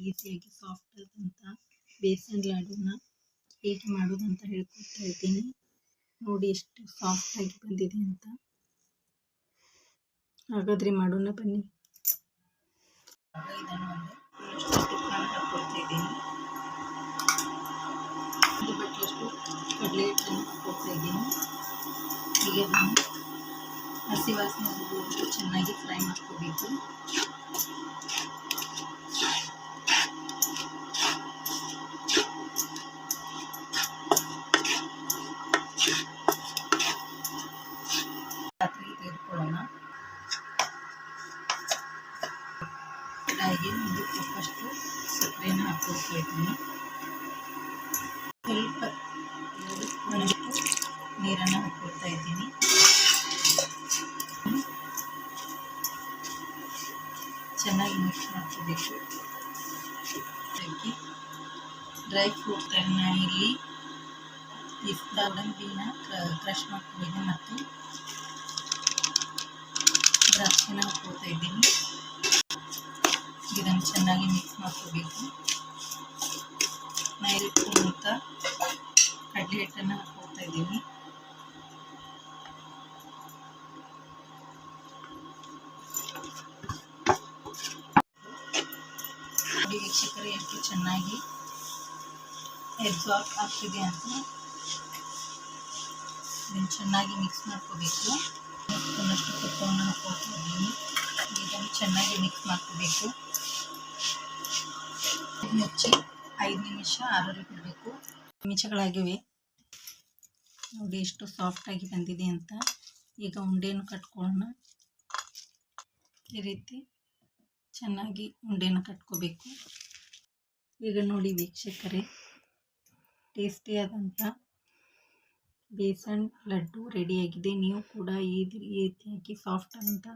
ರೀತಿಯಾಗಿ ಸಾಫ್ಟ್ ಆದಂಥ ಬೇಸನ್ ಲಾಡುನ ಹೇಗೆ ಮಾಡೋದಂತ ಹೇಳ್ಕೊಡ್ತಾ ಇದ್ದೀನಿ. ನೋಡಿ ಎಷ್ಟು ಸಾಫ್ಟಾಗಿ ಬಂದಿದೆ ಅಂತ. ಹಾಗಾದ್ರೆ ಮಾಡೋಣ ಬನ್ನಿ. ಇದ್ದೀನಿ ಅದನ್ನು ಹಸಿ ವಾಸನೆ ಚೆನ್ನಾಗಿ ಫ್ರೈ ಮಾಡ್ಕೋಬೇಕು. ತೆಗೆದುಕೊಳ್ಳೋಣ ಕಡಾಯಿಗೆ ಒಂದು ಕಪ್ಪಷ್ಟು ಸಕ್ಕರೆನ ಹಾಕ್ಕೊಳ್ತಾ ಇದ್ದೀನಿ. ಸ್ವಲ್ಪ ಸ್ಪೂನಷ್ಟು ನೀರನ್ನು ಹಾಕ್ಕೊಳ್ತಾ ಇದ್ದೀನಿ. ಚೆನ್ನಾಗಿ ಮಿಕ್ಸ್ ಮಾಡ್ಕೋಬೇಕು. ಅದಕ್ಕೆ ಡ್ರೈ ಫ್ರೂಟ್ಗಳನ್ನ ಇಲ್ಲಿ ಪಿಸ್ತಾ ಕ್ರಶ್ ಮಾಡ್ಕೊಂಡಿದ್ದೆ ಮತ್ತು ದ್ರಾಕ್ಷಿನ ಹಾಕ್ಕೊಳ್ತಾ ಇದ್ದೀನಿ. ಇದನ್ನು ಚೆನ್ನಾಗಿ ಮಿಕ್ಸ್ ಮಾಡ್ಕೋಬೇಕು. ನೈರಿಟ್ಕೊಂಡಂಥ ಕಡಲೆ ಹಿಟ್ಟನ್ನು ಹಾಕ್ಕೊಳ್ತಾ ಇದ್ದೀನಿ. ವೀಕ್ಷಕರೇ, ಎಷ್ಟು ಚೆನ್ನಾಗಿ ಎಬ್ಸಾರ್ಬ್ ಆಗ್ತಿದೆ ಅಂತ. ಇದನ್ನು ಚೆನ್ನಾಗಿ ಮಿಕ್ಸ್ ಮಾಡ್ಕೋಬೇಕು. ಒಂದಷ್ಟು ತುಪ್ಪವನ್ನು ಹಾಕ್ಕೊಳ್ತಾ ಇದ್ದೀನಿ ಇದನ್ನು ಚೆನ್ನಾಗಿ ಮಿಕ್ಸ್ ಮಾಡ್ಕೋಬೇಕು. ಮುಚ್ಚಿ ಐದು ನಿಮಿಷ ಆರಲು ಬಿಡಬೇಕು ನಿಮಿಷಗಳಾಗಿವೆ. ನೋಡಿ ಎಷ್ಟು ಸಾಫ್ಟಾಗಿ ಬಂದಿದೆ ಅಂತ. ಈಗ ಉಂಡೆಯನ್ನು ಕಟ್ಕೊಳ್ಳೋಣ. ಈ ರೀತಿ ಚೆನ್ನಾಗಿ ಉಂಡೆನ ಕಟ್ಕೋಬೇಕು. ಈಗ ನೋಡಿ ವೀಕ್ಷಕರೇ ಟೇಸ್ಟಿಯಾದಂಥ ಬೇಸನ್ ಲಡ್ಡು ರೆಡಿಯಾಗಿದೆ. ನೀವು ಕೂಡ ಈ ರೀತಿಯಾಗಿ ಸಾಫ್ಟ್ ಅಂತ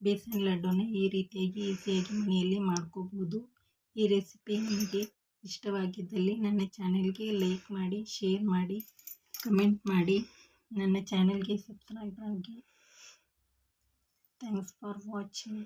ಬೇಸನ್ ಲಡ್ಡುನ ಈ ರೀತಿಯಾಗಿ ಈಸಿಯಾಗಿ ಮನೆಯಲ್ಲಿ ಮಾಡ್ಕೋಬೋದು ಈ ರೆಸಿಪಿ ನಿಮಗೆ ಇಷ್ಟವಾಗಿದ್ದಲ್ಲಿ ನನ್ನ ಚಾನೆಲ್ಗೆ ಲೈಕ್ ಮಾಡಿ, ಶೇರ್ ಮಾಡಿ, ಕಮೆಂಟ್ ಮಾಡಿ. ನನ್ನ ಚಾನೆಲ್ಗೆ ಸಬ್ಸ್ಕ್ರೈಬ್ ಆಗಿ. Thanks for watching.